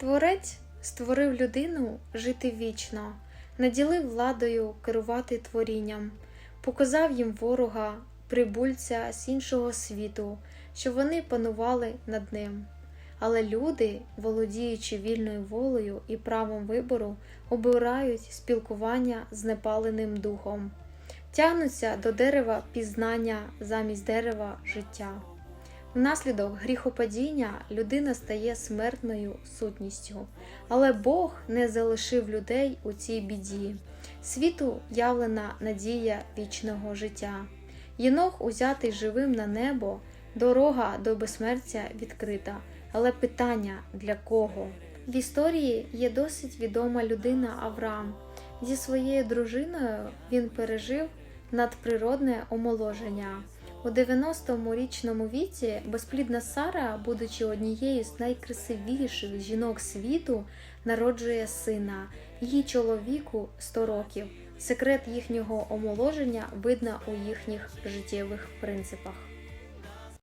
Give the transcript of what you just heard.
Творець створив людину жити вічно, наділив владою керувати творінням, показав їм ворога, прибульця з іншого світу, щоб вони панували над ним. Але люди, володіючи вільною волею і правом вибору, обирають спілкування з непаленим духом, тягнуться до дерева пізнання замість дерева життя. Внаслідок гріхопадіння людина стає смертною сутністю, але Бог не залишив людей у цій біді. Світу явлена надія вічного життя. Єнох, узятий живим на небо, дорога до безсмертя відкрита. Але питання для кого? В історії є досить відома людина Авраам. Зі своєю дружиною він пережив надприродне омоложення. У 90-му річному віці безплідна Сара, будучи однією з найкрасивіших жінок світу, народжує сина, її чоловіку 100 років. Секрет їхнього омоложення видно у їхніх життєвих принципах.